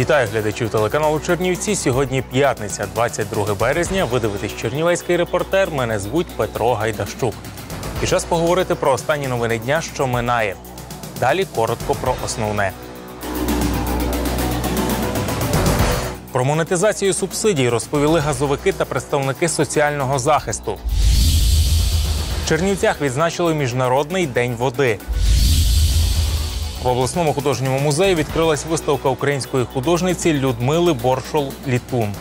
Вітаю глядачів телеканалу Чернівці. Сьогодні п'ятниця, 22 березня. Ви дивитесь Чернівецький репортер. Мене звуть Петро Гайдащук. І час поговорити про останні новини дня, що минає. Далі коротко про основне. Про монетизацію субсидій розповіли газовики та представники соціального захисту. В Чернівцях відзначили Міжнародний день води. В обласному художньому музеї відкрилась виставка української художниці Людмили Боршол Літун.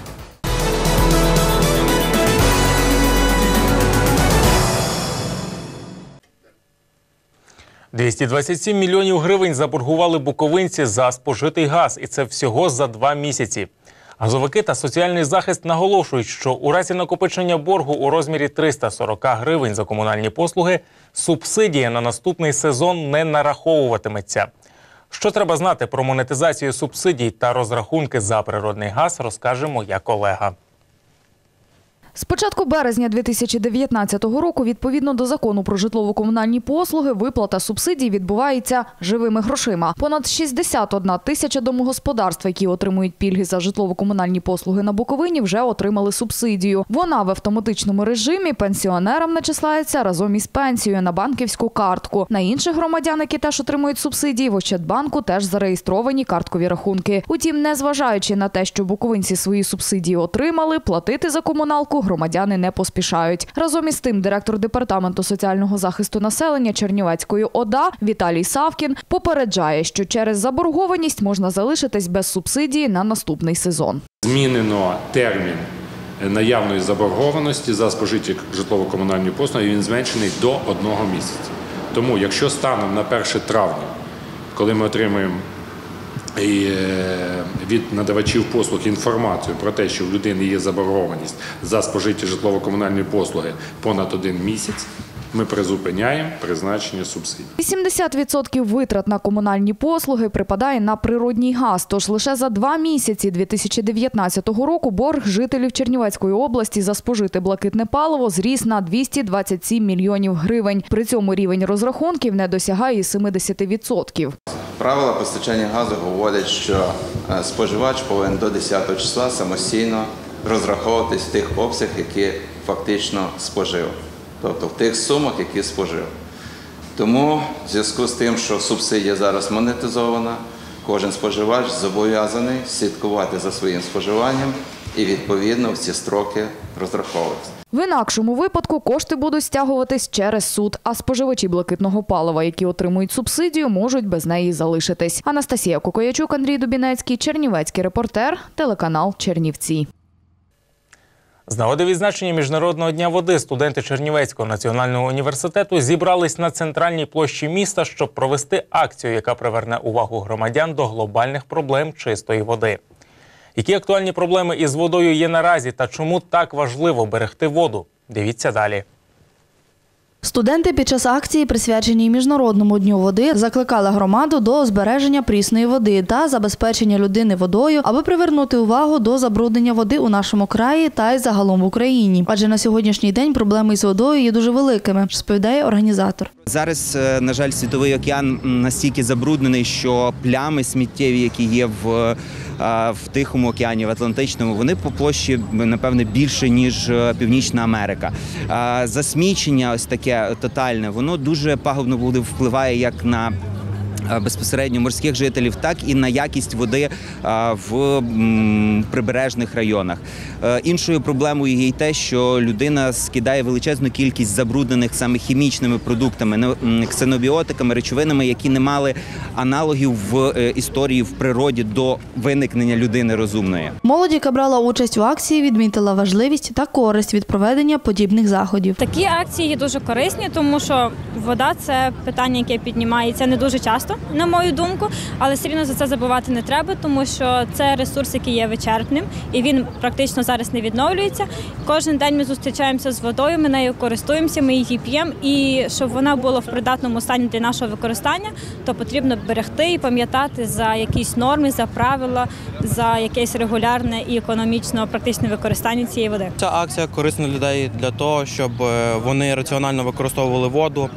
«227 мільйонів гривень заборгували буковинці за спожитий газ, і це всього за два місяці. Газовики та соціальний захист наголошують, що у разі накопичення боргу у розмірі 340 гривень за комунальні послуги субсидія на наступний сезон не нараховуватиметься. Що треба знати про монетизацію субсидій та розрахунки за природний газ, розкаже моя колега. З початку березня 2019 року, відповідно до закону про житлово-комунальні послуги, виплата субсидій відбувається живими грошима. Понад 61 тисяча домогосподарств, які отримують пільги за житлово-комунальні послуги на Буковині, вже отримали субсидію. Вона в автоматичному режимі пенсіонерам начисляється разом із пенсією на банківську картку. На інших громадян, які теж отримують субсидії, в Ощадбанку теж зареєстровані карткові рахунки. Утім, незважаючи на те, що буковинці свої субсидії отримали, платити за комуналку громадяни не поспішають. Разом із тим, директор департаменту соціального захисту населення Чернівецької ОДА Віталій Савкін попереджає, що через заборгованість можна залишитись без субсидії на наступний сезон. Змінено термін наявної заборгованості за спожиті житлово-комунальні послуги. Він зменшений до одного місяця. Тому, якщо станом на 1 травня, коли ми отримуємо і, е, від надавачів послуг інформацію про те, що в людини є заборгованість за спожиті житлово-комунальні послуги понад один місяць, ми призупиняємо призначення субсидій. 80% витрат на комунальні послуги припадає на природній газ. Тож лише за два місяці 2019 року борг жителів Чернівецької області за спожите блакитне паливо зріс на 227 мільйонів гривень. При цьому рівень розрахунків не досягає і 70%. Правила постачання газу говорять, що е, споживач повинен до 10 числа самостійно розраховуватись в тих обсяг, які фактично спожив, тобто в тих сумах, які спожив. Тому в зв'язку з тим, що субсидія зараз монетизована, кожен споживач зобов'язаний слідкувати за своїм споживанням і відповідно в ці строки розраховуватися. В інакшому випадку кошти будуть стягуватись через суд, а споживачі блакитного палива, які отримують субсидію, можуть без неї залишитись. Анастасія Кокоячук, Андрій Дубінецький, Чернівецький репортер, телеканал Чернівці. З нагоди відзначення Міжнародного дня води студенти Чернівецького національного університету зібрались на центральній площі міста, щоб провести акцію, яка приверне увагу громадян до глобальних проблем чистої води. Які актуальні проблеми із водою є наразі та чому так важливо берегти воду? Дивіться далі. Студенти під час акції, присвяченій Міжнародному дню води, закликали громаду до збереження прісної води та забезпечення людини водою, аби привернути увагу до забруднення води у нашому краї та й загалом в Україні. Адже на сьогоднішній день проблеми із водою є дуже великими, розповідає організатор. Зараз, е, на жаль, світовий океан настільки забруднений, що плями сміттєві, які є в, е, в Тихому океані, в Атлантичному, вони по площі напевне більше ніж е, Північна Америка. Засмічення, ось таке тотальне, воно дуже пагубно буде впливає як на безпосередньо морських жителів, так і на якість води е, в прибережних районах. Е, Іншою проблемою є й те, що людина скидає величезну кількість забруднених саме хімічними продуктами, ксенобіотиками, речовинами, які не мали аналогів в е, історії в природі до виникнення людини розумної. Молодь, яка брала участь у акції, відмітила важливість та користь від проведення подібних заходів. Такі акції є дуже корисні, тому що вода це питання, яке піднімається не дуже часто. На мою думку, але все рівно за це забувати не треба, тому що це ресурс, який є вичерпним, і він практично зараз не відновлюється. Кожен день ми зустрічаємося з водою, ми нею користуємося, ми її п'ємо. І щоб вона була в придатному стані для нашого використання, то потрібно берегти і пам'ятати за якісь норми, за правила, за якесь регулярне і економічно практичне використання цієї води. Ця акція корисна для людей для того, щоб е, вони раціонально використовували воду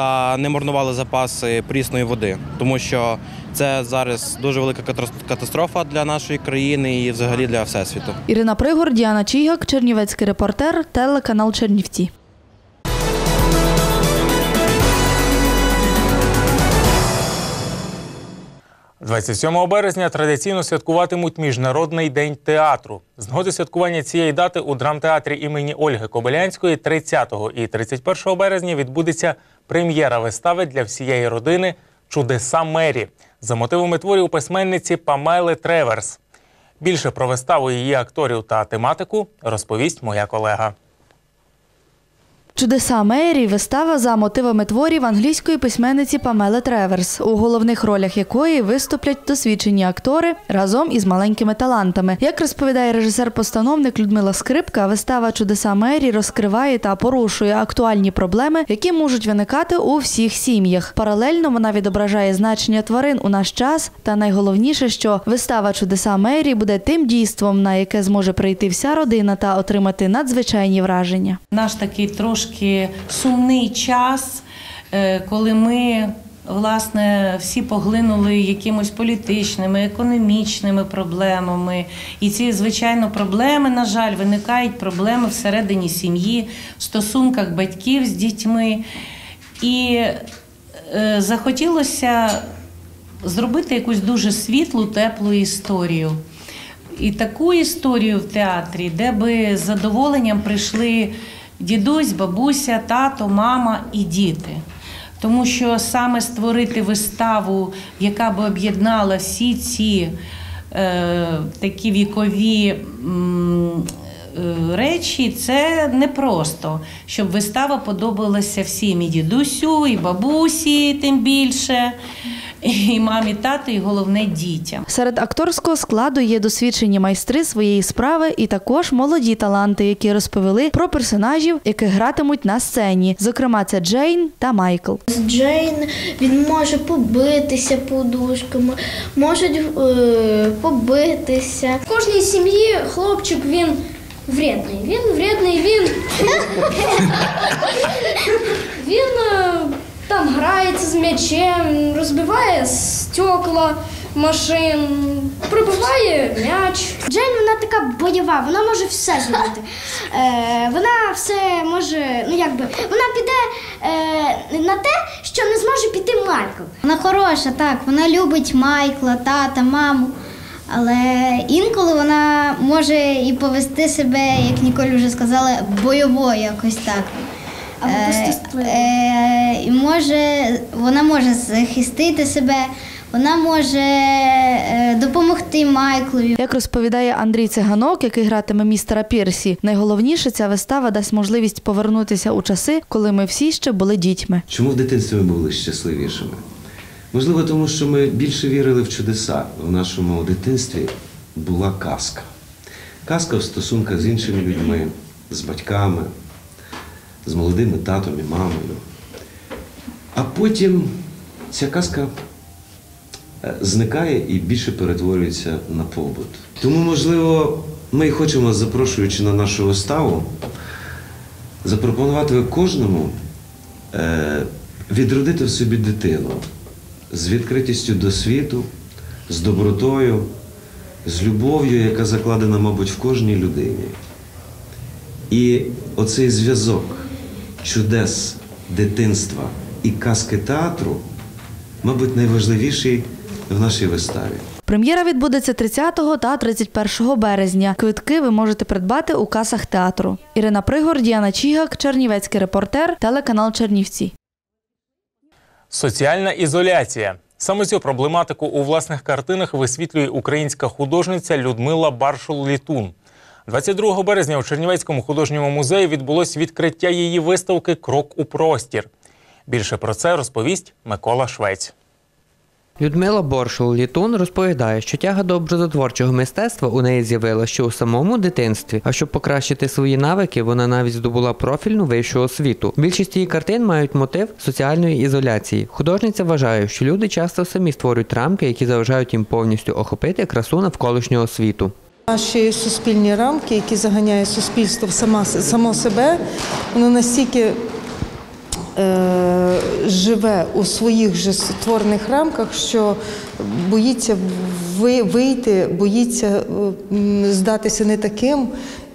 та не марнували запаси прісної води, тому що це зараз дуже велика катастроф- катастрофа для нашої країни і взагалі для всесвіту. Ірина Пригор, Діана Чігак, Чернівецький репортер, телеканал Чернівці. – 27 березня традиційно святкуватимуть Міжнародний день театру. З нагоди святкування цієї дати у драмтеатрі імені Ольги Кобилянської 30 і 31 березня відбудеться прем'єра вистави для всієї родини Чудеса Мері за мотивами творів письменниці Памели Треверс. Більше про виставу її акторів та тематику розповість моя колега. Чудеса Мері вистава за мотивами творів англійської письменниці Памели Треверс, у головних ролях якої виступлять досвідчені актори разом із маленькими талантами. Як розповідає режисер-постановник Людмила Скрипка, вистава Чудеса Мері розкриває та порушує актуальні проблеми, які можуть виникати у всіх сім'ях. Паралельно вона відображає значення тварин у наш час. Та найголовніше, що вистава Чудеса Мері буде тим дійством, на яке зможе прийти вся родина та отримати надзвичайні враження. наш такий трошки сумний час, е, коли ми. Власне, всі поглинули якимось політичними, економічними проблемами. І ці, звичайно, проблеми, на жаль, виникають проблеми всередині сім'ї, в стосунках батьків з дітьми. І е, захотілося зробити якусь дуже світлу, теплу історію. І таку історію в театрі, де би з задоволенням прийшли дідусь, бабуся, тато, мама і діти. Тому що саме створити виставу, яка би об'єднала всі ці е, такі вікові м, е, речі, це непросто, щоб вистава подобалася всім і дідусю, і бабусі, тим більше, і мамі, тату, і головне дітям. Серед акторського складу є досвідчені майстри своєї справи і також молоді таланти, які розповіли про персонажів, яких гратимуть на сцені. Зокрема, це Джейн та Майкл. З Джейн він може побитися подушками, можуть е, побитися. В кожній сім'ї хлопчик він вредний. Він вредний, він. він е, грається з м'ячем, розбиває стекла машин, пробиває м'яч. Джейн вона така бойова, вона може все зробити. Е, вона все може, ну якби, вона піде е, на те, що не зможе піти Майкл. Вона хороша, так. Вона любить Майкла, тата, маму. Але інколи вона може і повести себе, як Ніколь вже сказала, бойово якось так. Або Е, е, і може, вона може захистити себе, вона може е, допомогти Майклові. Як розповідає Андрій Циганок, який гратиме містера Пірсі, найголовніше ця вистава дасть можливість повернутися у часи, коли ми всі ще були дітьми. Чому в дитинстві ми були щасливішими? Можливо, тому що ми більше вірили в чудеса. В нашому дитинстві була казка. Казка в стосунках з іншими людьми, з батьками, з молодими татом і мамою. А потім ця казка е, зникає і більше перетворюється на побут. Тому, можливо, ми і хочемо, запрошуючи на нашу виставу, запропонувати кожному е, відродити в собі дитину з відкритістю до світу, з добротою, з любов'ю, яка закладена, мабуть, в кожній людині. І оцей зв'язок чудес дитинства і казки театру, мабуть, найважливіший в нашій виставі. Прем'єра відбудеться 30 та 31 березня. Квитки ви можете придбати у касах театру. Ірина Пригор, Діана Чігак, Чернівецький репортер, телеканал Чернівці. Соціальна ізоляція. Саме цю проблематику у власних картинах висвітлює українська художниця Людмила Баршул-Літун. 22 березня у Чернівецькому художньому музеї відбулось відкриття її виставки Крок у простір. Більше про це розповість Микола Швець. Людмила Боршул Літун розповідає, що тяга до образотворчого мистецтва у неї з'явилася ще у самому дитинстві. А щоб покращити свої навики, вона навіть здобула профільну вищу освіту. Більшість її картин мають мотив соціальної ізоляції. Художниця вважає, що люди часто самі створюють рамки, які заважають їм повністю охопити красу навколишнього світу. Наші суспільні рамки, які заганяє суспільство в сама, само себе, воно настільки е, живе у своїх же створених рамках, що боїться вийти, боїться е, здатися не таким.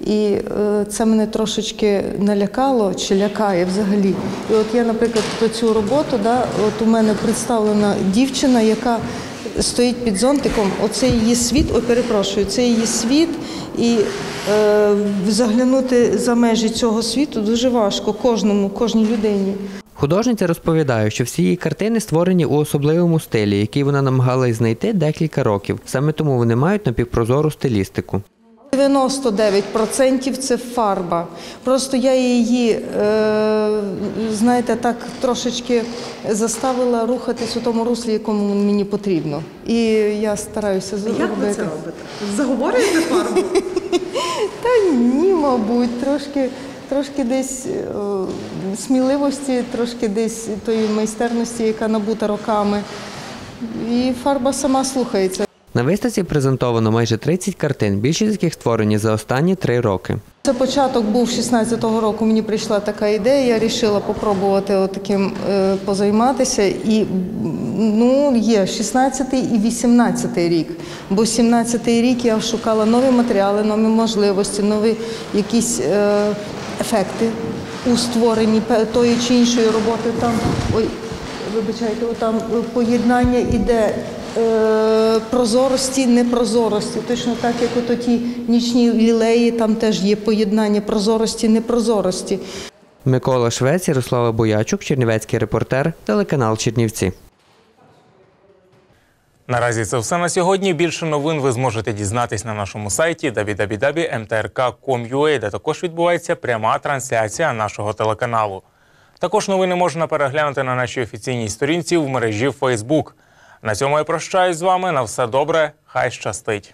І е, це мене трошечки налякало чи лякає взагалі. І от я, наприклад, про цю роботу, да, от у мене представлена дівчина, яка стоїть під зонтиком. Оце її світ, ой, перепрошую, це її світ, і е, заглянути за межі цього світу дуже важко кожному, кожній людині. Художниця розповідає, що всі її картини створені у особливому стилі, який вона намагалась знайти декілька років. Саме тому вони мають напівпрозору стилістику. 99% це фарба. Просто я її, е, знаєте, так трошечки заставила рухатись у тому руслі, якому мені потрібно. І я стараюся зробити. Як ви це робите? Заговорюєте фарбу? Та ні, мабуть, трошки, трошки десь е, сміливості, трошки десь тої майстерності, яка набута роками. І фарба сама слухається. На виставці презентовано майже 30 картин, більшість з яких створені за останні три роки. Це початок був 16-го року. Мені прийшла така ідея. Я вирішила попробувати таким е, позайматися. І ну є 16-й і 18-й рік. Бо 17-й рік я шукала нові матеріали, нові можливості, нові якісь е, ефекти у створенні тої чи іншої роботи. Там ой, вибачайте, там поєднання іде. Е, Прозорості, непрозорості, точно так, як от ті нічні лілеї, там теж є поєднання прозорості, непрозорості. Микола Швець, Ярослава Боячук, Чернівецький репортер, телеканал Чернівці. Наразі це все на сьогодні. Більше новин ви зможете дізнатись на нашому сайті www.mtrk.com.ua, де також відбувається пряма трансляція нашого телеканалу. Також новини можна переглянути на нашій офіційній сторінці в мережі Facebook. На цьому я прощаюсь з вами. На все добре, хай щастить.